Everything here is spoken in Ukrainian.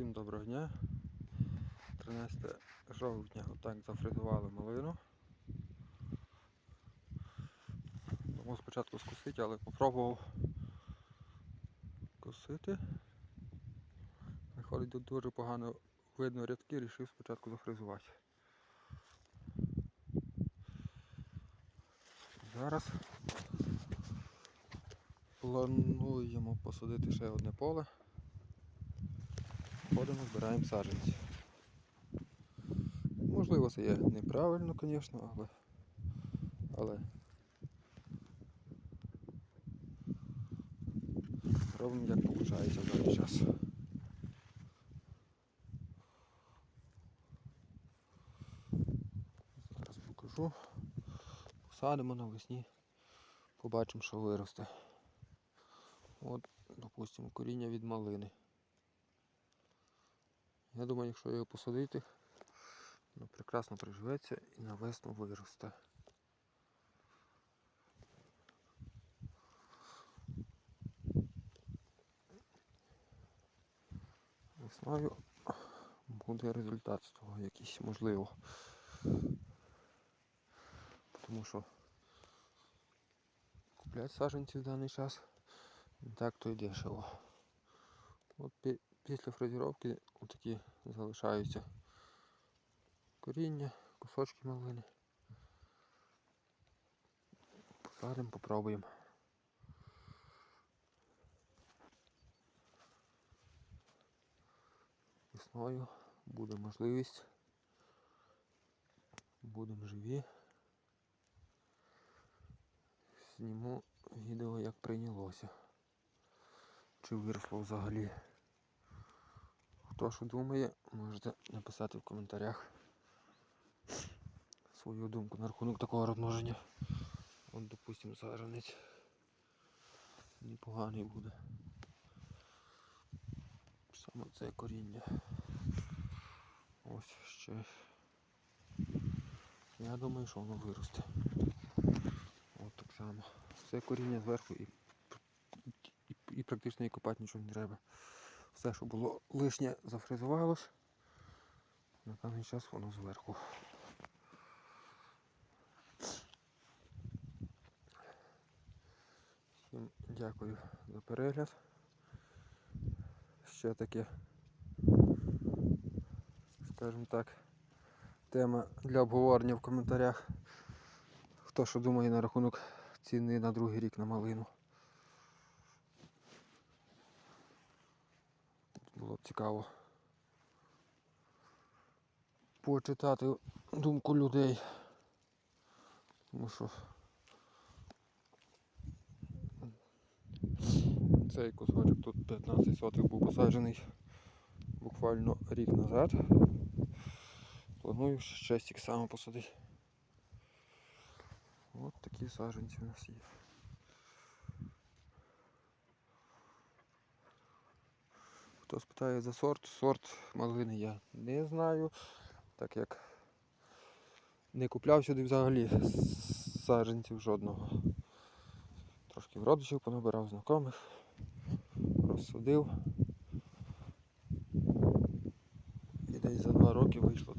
Всім доброго дня. 13 жовтня отак зафризували малину. Думав спочатку скусити, але попробував косити. Виходить тут дуже погано видно рядки, вирішив спочатку зафризувати. Зараз плануємо посадити ще одне поле. Ходимо, збираємо саджанці. Можливо, це є неправильно, звісно, але. але робимо як виходить в даний час. Зараз покажу. Посадимо навесні, побачимо, що виросте. От, допустимо, коріння від малини. Я думаю, якщо його посадити, воно прекрасно приживеться і на весну виросте. Весною буде результат з того якийсь можливо. Тому що купляти саджанці в даний час не так то й дешево. От після фрезеровки отакі залишаються коріння, кусочки малини. Посадимо, попробуємо. Весною буде можливість. Будемо живі. Зніму відео як прийнялося. Чи виросло взагалі. Хто що думає, можете написати в коментарях свою думку на рахунок такого розмноження. От, допустимо, саджанець непоганий буде. Саме це коріння. Ось ще. Я думаю, що воно виросте. От так само. Все коріння зверху і, і, і практично і копати нічого не треба. Все, що було лишнє, зафрезувалось. На даний час воно зверху. Всім дякую за перегляд. Ще таке, скажімо так, тема для обговорення в коментарях. Хто що думає на рахунок ціни на другий рік на малину. Було б цікаво почитати думку людей. Тому що цей кусочок тут 15 сотих був посаджений буквально рік назад. Планую ще стік само посадити. От такі саджанці у нас є. Хто спитає за сорт, сорт малини я не знаю, так як не купляв сюди взагалі саджанців жодного. Трошки в родичів понабирав знайомих, розсудив. І десь за два роки вийшло